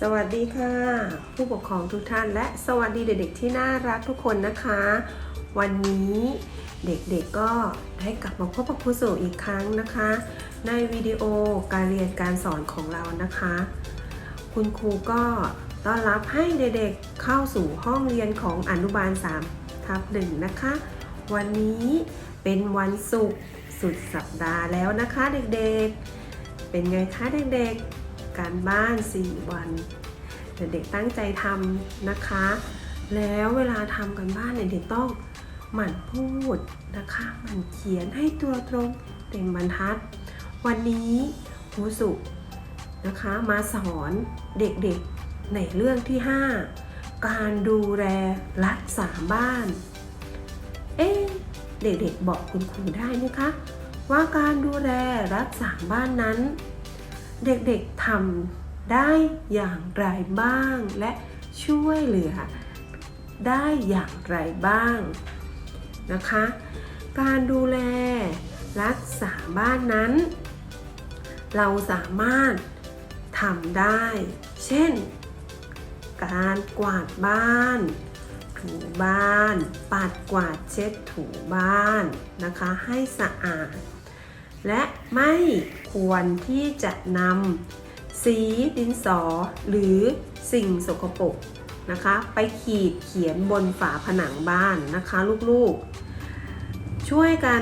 สวัสดีค่ะ ผู้ปกครองทุกท่านและสวัสดีเด็กๆที่น่ารักทุกคนนะคะ วันนี้เด็กๆก็ได้กลับมาพบกับครูสู่อีกครั้งนะคะ ในวิดีโอการเรียนการสอนของเรานะคะ คุณครูก็ต้อนรับให้เด็กๆเข้าสู่ห้องเรียนของอนุบาล3ทับหนึ่งนะคะ วันนี้เป็นวันศุกร์สุดสัปดาห์แล้วนะคะ เด็กๆ เป็นไงคะเด็กๆ การบ้าน 4 วันเด็กๆตั้งใจทำนะคะ แล้วเวลาทำกันบ้านเนี่ยเด็กต้องหมั่นพูดนะคะหมั่นเขียนให้ตัวตรงเต็มบรรทัด วันนี้ครูสุนะคะมาสอนเด็กๆในเรื่องที่ 5 การดูแลรักษาบ้าน เอ๊ะเด็กๆบอกคุณครูได้ไหมคะว่าการดูแลรักษาบ้านนั้น เด็กๆทำได้อย่างไรบ้าง และช่วยเหลือได้อย่างไรบ้างนะคะ การดูแลรักษาบ้านนั้น เราสามารถทำได้ เช่น การกวาดบ้าน ถูบ้าน ปัดกวาดเช็ดถูบ้านนะคะ ให้สะอาด และไม่ควรที่จะนำสีดินสอหรือสิ่งสกปรกนะคะ ไปขีดเขียนบนฝาผนังบ้านนะคะลูกๆ ช่วยกัน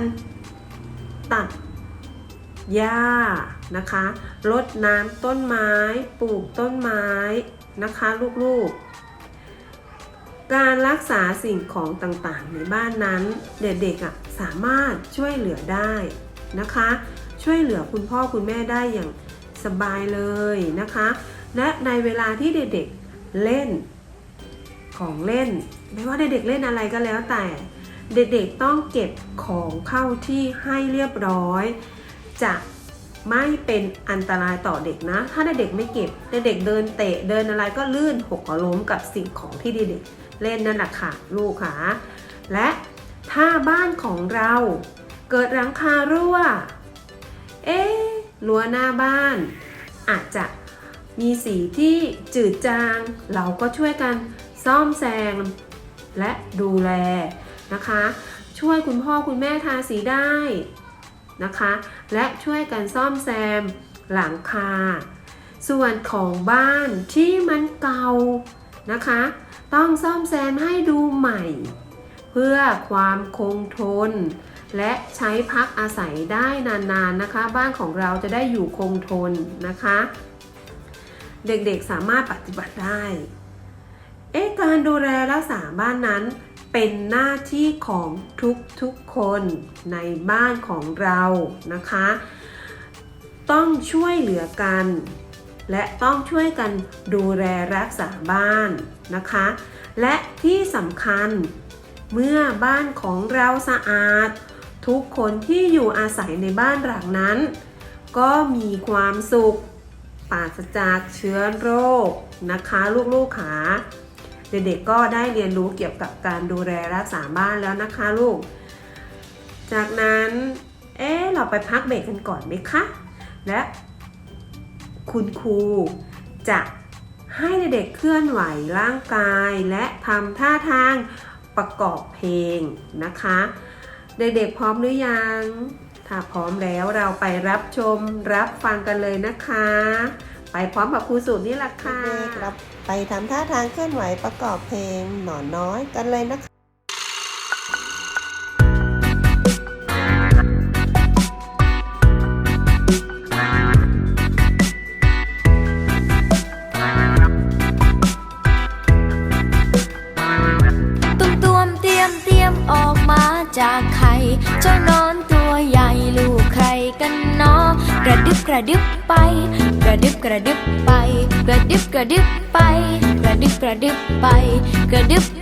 ตัดหญ้านะคะรดน้ำต้นไม้ ปลูกต้นไม้นะคะลูกๆ การรักษาสิ่งของต่างๆ ในบ้านนั้น เด็กๆอะสามารถช่วยเหลือได้ นะคะ ช่วยเหลือคุณพ่อคุณแม่ได้อย่างสบายเลยนะคะ และในเวลาที่เด็กๆเล่นของเล่น ไม่ว่าเด็กๆเล่นอะไรก็แล้วแต่ เด็กๆต้องเก็บของเข้าที่ให้เรียบร้อย จะไม่เป็นอันตรายต่อเด็กนะ ถ้าเด็กๆไม่เก็บเด็กๆเดินเตะเดินอะไรก็ลื่นหกล้มกับสิ่งของที่เด็กๆเล่นนั่นแหละค่ะลูกค่ะและถ้าบ้านของเรา เกิดหลังคารั่ว เอ๊ะรั้วหน้าบ้าน อาจจะมีสีที่จืดจาง เราก็ช่วยกันซ่อมแซมและดูแลนะคะ ช่วยคุณพ่อคุณแม่ทาสีได้นะคะ และช่วยกันซ่อมแซมหลังคา ส่วนของบ้านที่มันเก่านะคะ ต้องซ่อมแซมให้ดูใหม่ เพื่อความคงทน และใช้พักอาศัยได้นานๆนะคะ บ้านของเราจะได้อยู่คงทนนะคะ เด็กๆสามารถปฏิบัติได้ เอ๊ะการดูแลรักษาบ้านนั้นเป็นหน้าที่ของทุกๆคนในบ้านของเรานะคะ ต้องช่วยเหลือกัน และต้องช่วยกันดูแลรักษาบ้านนะคะ และที่สำคัญเมื่อบ้านของเราสะอาด ทุกคนที่อยู่อาศัยในบ้านหลังนั้น ก็มีความสุขปราศจากเชื้อโรคนะคะลูกๆขาเด็กๆก็ได้เรียนรู้เกี่ยวกับการดูแลรักษาบ้านแล้วนะคะลูก จากนั้น เอ๊ะเราไปพักเบรกกันก่อนไหมคะ และคุณครูจะให้เด็กๆเคลื่อนไหวร่างกายและทำท่าทางประกอบเพลงนะคะ เด็กๆพร้อมหรือยัง ถ้าพร้อมแล้วเราไปรับชมรับฟังกันเลยนะคะ ไปพร้อมกับครูสูตรนี่แหละค่ะเด็กๆเราไปทำท่าทางเคลื่อนไหวประกอบเพลงหนอนน้อยกันเลยนะคะ ระดึบกระดึบไป กระดึบกระดึบไป กระดึบกระดึบไป กระดึบกระดึบไป กระดึบ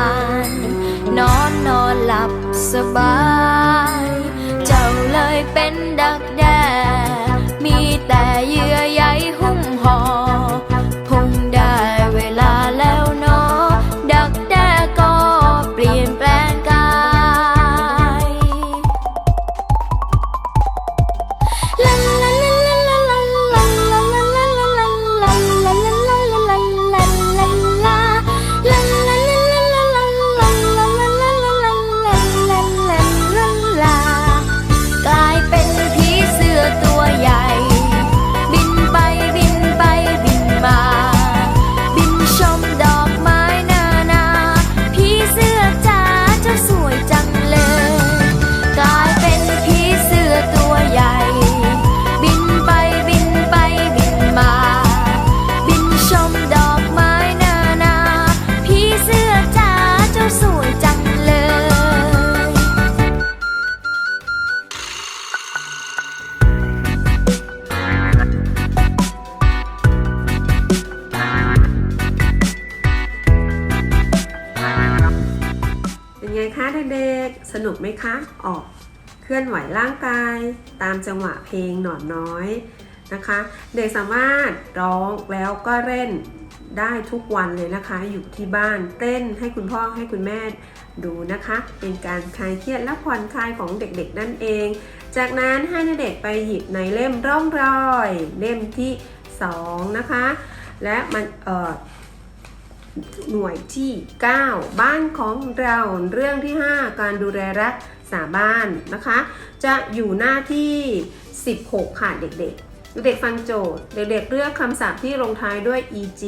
sabah สนุกไหมคะ ออกเคลื่อนไหวร่างกาย ตามจังหวะเพลงหนอนน้อยนะคะ เด็กสามารถร้องแล้วก็เล่นได้ทุกวันเลยนะคะ อยู่ที่บ้านเต้นให้คุณพ่อให้คุณแม่ดูนะคะ เป็นการคลายเครียดและผ่อนคลายของเด็กๆนั่นเอง จากนั้นให้เด็กไปหยิบในเล่มร่องรอย เล่มที่สองนะคะ และมันเอ่อ หน่วยที่ 9 บ้านของเราเรื่องที่ 5 การดูแลรักษาบ้านนะคะ จะอยู่หน้าที่ 16 ค่ะเด็กๆ เด็กฟังโจทย์ เด็กๆ เลือกคำศัพท์ที่ลงท้ายด้วย eg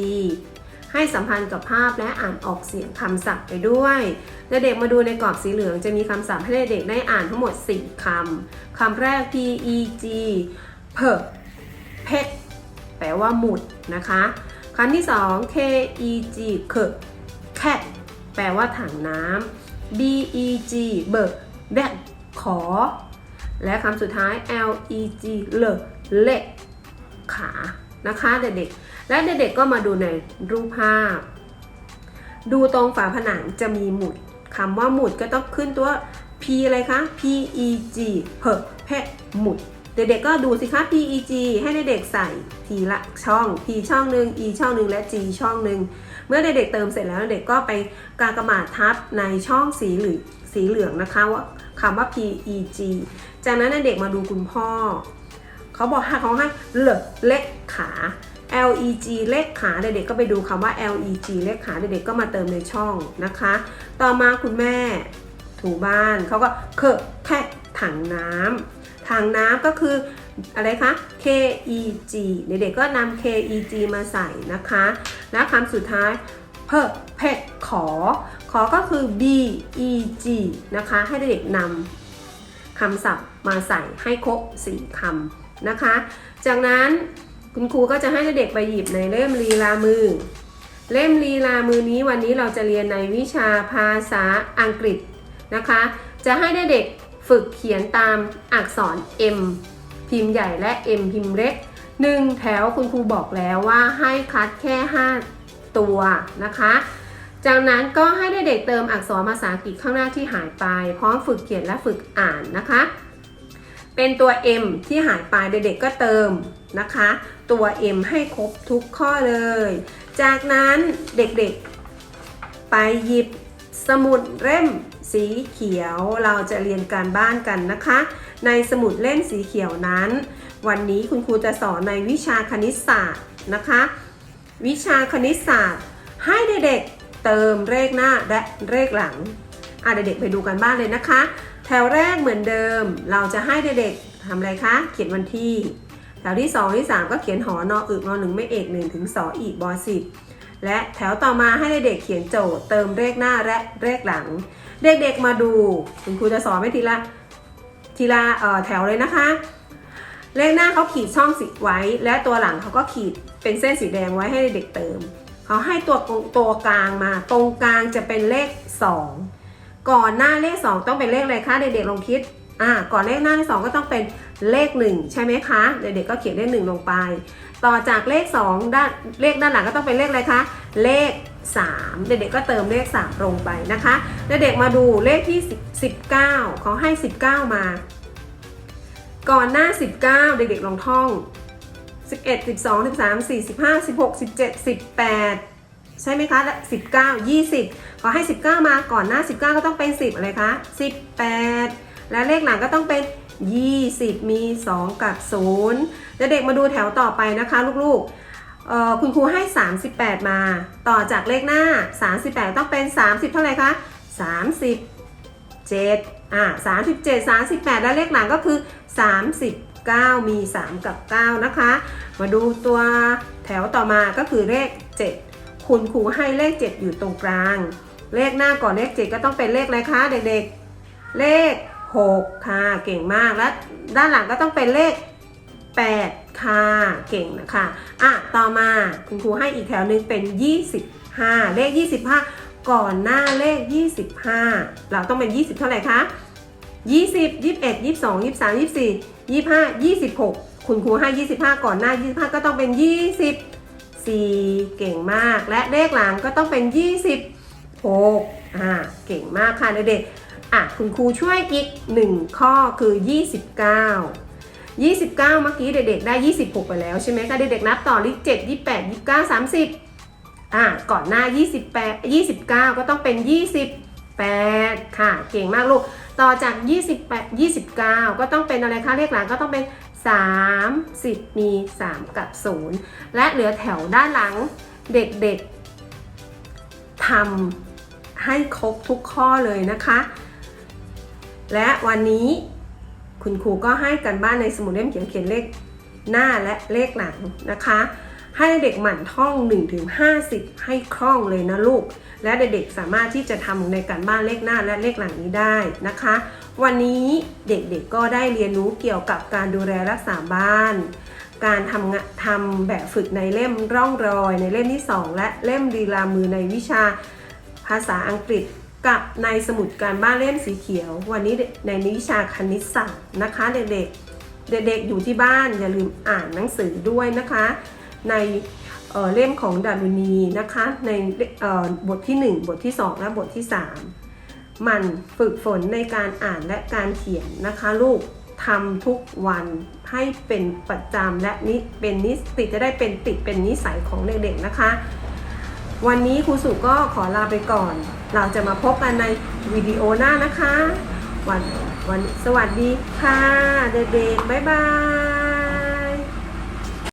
ให้สัมพันธ์กับภาพและอ่านออกเสียงคำศัพท์ไปด้วยเด็กๆมาดูในกรอบสีเหลืองจะมีคำศัพท์ให้เด็กๆได้อ่านทั้งหมด 4คำคำแรก peg เพอเพชแปลว่าหมุดนะคะ คำที่2 keg เคแคทแปลว่าถังน้ำ beg เบิกแบกขอ และคำสุดท้าย leg เลเลขานะคะเด็กๆ และเด็กๆก็มาดูในรูปภาพ ดูตรงฝาผนังจะมีหมุดคำว่าหมุดก็ต้องขึ้นตัว p อะไรคะ peg เพอเพหมุด เด็กๆก็ดูสิคะ PEG ให้เด็กๆใส่ทีละช่อง P ช่องหนึ่ง E ช่องหนึ่งและ G ช่องหนึ่งเมื่อเด็กๆเติมเสร็จแล้วเด็กก็ไปกากระบาดทับในช่องสีเหลืองสีเหลืองนะคะว่าคำว่า PEG จากนั้นเด็กมาดูคุณพ่อ เขาบอกให้เขาให้เลเล็กขา LEG เลขขาเด็กๆก็ไปดูคำว่า LEG เลขขาเด็กๆก็มาเติมในช่องนะคะ ต่อมาคุณแม่ถูบ้านเขาก็เคอะแค่ถังน้ำ ถังน้ำก็คืออะไรคะ KEG เด็กๆก็นำ KEG มาใส่นะคะ และคำสุดท้ายเพอเพกขอ ขอก็คือ BEG นะคะ ให้เด็กๆนำคำศัพท์มาใส่ให้ครบ 4คำนะคะ จากนั้นคุณครูก็จะให้เด็กๆไปหยิบในเล่มลีลามือ เล่มลีลามือนี้วันนี้เราจะเรียนในวิชาภาษาอังกฤษนะคะ จะให้เด็ก ฝึกเขียนตามอักษร M พิมพ์ใหญ่และ M พิมพ์เล็กหนึ่งแถวคุณครูบอกแล้วว่าให้คัดแค่ 5 ตัวนะคะ จากนั้นก็ให้เด็กๆเติมอักษรภาษาอังกฤษข้างหน้าที่หายไป พร้อมฝึกเขียนและฝึกอ่านนะคะ เป็นตัว M ที่หายไปเด็กๆก็เติมนะคะ ตัว M ให้ครบทุกข้อเลย จากนั้นเด็กๆไปหยิบสมุดเล่ม สีเขียวเราจะเรียนการบ้านกันนะคะ ในสมุดเล่มสีเขียวนั้น วันนี้คุณครูจะสอนในวิชาคณิตศาสตร์นะคะ วิชาคณิตศาสตร์ ให้เด็กๆเติมเลขหน้าและเลขหลังอะเด็กๆไปดูกันบ้านเลยนะคะ แถวแรกเหมือนเดิม เราจะให้เด็กๆทำอะไรคะ เขียนวันที่ แถวที่ 2 ที่ 3 ก็เขียนหอนออึกนอหนึ่งไม่เอก1ถึงสออีกบอสิบ และแถวต่อมาให้เด็กๆเขียนโจทย์เติมเลขหน้าและเลขหลัง เด็กๆมาดูคุณครูจะสอนไม่ทีละทีละแถวเลยนะคะ เลขหน้าเขาขีดช่องสีไว้ และตัวหลังเขาก็ขีดเป็นเส้นสีแดงไว้ให้เด็กๆเติมเขาให้ตัวกงตัวกลางมา ตรงกลางจะเป็นเลข 2 ก่อนหน้าเลข 2 ต้องเป็นเลขอะไรคะเด็กๆลองคิดอ่าก่อนเลขหน้าเลขสองก็ต้องเป็นเลข 1 ใช่ไหมคะ เด็กๆก็เขียนเลข1ลงไป ต่อจากเลข 2 ด้านเลขด้านหลังก็ต้องเป็นเลขอะไรคะ เลข 3 เด็กๆก็เติมเลข 3 ลงไปนะคะ เด็กๆมาดูเลขที่ 19เขาให้ 19 มา ก่อนหน้า 19 เด็กๆลองท่อง 11 12 13 4 15 16 17 18ใช่ไหมคะและ19 20 ขอให้ 19 มาก่อนหน้า 19 ก็ต้องเป็น 10 อะไรคะ 18 และเลขหลังก็ต้องเป็น 20 มี 2 กับ 0 เด็กมาดูแถวต่อไปนะคะลูกๆคุณครูให้ 38 มา ต่อจากเลขหน้า 38 ต้องเป็น 30 เท่าไหร่คะ 37อ่า37 38 และเลขหลังก็คือ 39 มี 3 กับ 9 นะคะ มาดูตัวแถวต่อมาก็คือเลข 7 คุณครูให้เลข 7 อยู่ตรงกลาง เลขหน้าก่อนเลข 7 ก็ต้องเป็นเลขอะไรคะเด็กๆ เลข 6 ค่ะ เก่งมาก และด้านหลังก็ต้องเป็นเลข 8 ค่ะ เก่งนะคะอะต่อมาคุณครูให้อีกแถวหนึงเป็น 25 เลข 25 ก่อนหน้าเลข 25 เราต้องเป็น 20 เท่าไหร่คะ20 21 22 23 24 25 26 คุณครูให้ 25 ก่อนหน้า 25 ก็ต้องเป็น 24 เก่งมาก และเลขหลังก็ต้องเป็น 26อ่าเก่งมากค่ะเด็กๆอะคุณครูช่วยอีก 1 ข้อคือ 29 29 เมื่อกี้เด็กๆได้ 26 ไปแล้วใช่ไหมคะเด็กๆนับต่อเลข7 28 29 30 อะก่อนหน้า 28 29 ก็ต้องเป็น 28 ค่ะ เก่งมากลูก ต่อจาก 28 29 ก็ต้องเป็นอะไรคะเลขหลังก็ต้องเป็น 30 มี 3 กับ 0 และเหลือแถวด้านหลังเด็กๆทำให้ครบทุกข้อเลยนะคะ และวันนี้ คุณครูก็ให้กันบ้านในสมุดเล่มเขียนเขียนเลขหน้าและเลขหลังนะคะ ให้เด็กหมั่นท่อง 1-50 ให้คล่องเลยนะลูก และเด็กๆสามารถที่จะทำในการบ้านเลขหน้าและเลขหลังนี้ได้นะคะ วันนี้เด็กๆก็ได้เรียนรู้เกี่ยวกับการดูแลรักษาบ้าน การทำงะทำแบบฝึกในเล่มร่องรอยในเล่มที่ 2 และเล่มลีลามือในวิชาภาษาอังกฤษ กับในสมุดการบ้านเล่มสีเขียว วันนี้ในวิชาคณิตศาสตร์นะคะเด็กๆ เด็กๆอยู่ที่บ้านอย่าลืมอ่านหนังสือด้วยนะคะ ในเเล่มของดารุณีนะคะในบทที่ 1 บทที่ 2 และบทที่ 3 มันฝึกฝนในการอ่านและการเขียนนะคะลูกทำทุกวันให้เป็นประจำและนิเป็นนิสิตจะได้เป็นติดเป็นนิสัยของเด็กๆนะคะ วันนี้ครูสุก็ขอลาไปก่อน เราจะมาพบกันในวิดีโอหน้านะคะ วันวันสวัสดีค่ะ เด็กๆบ๊ายบาย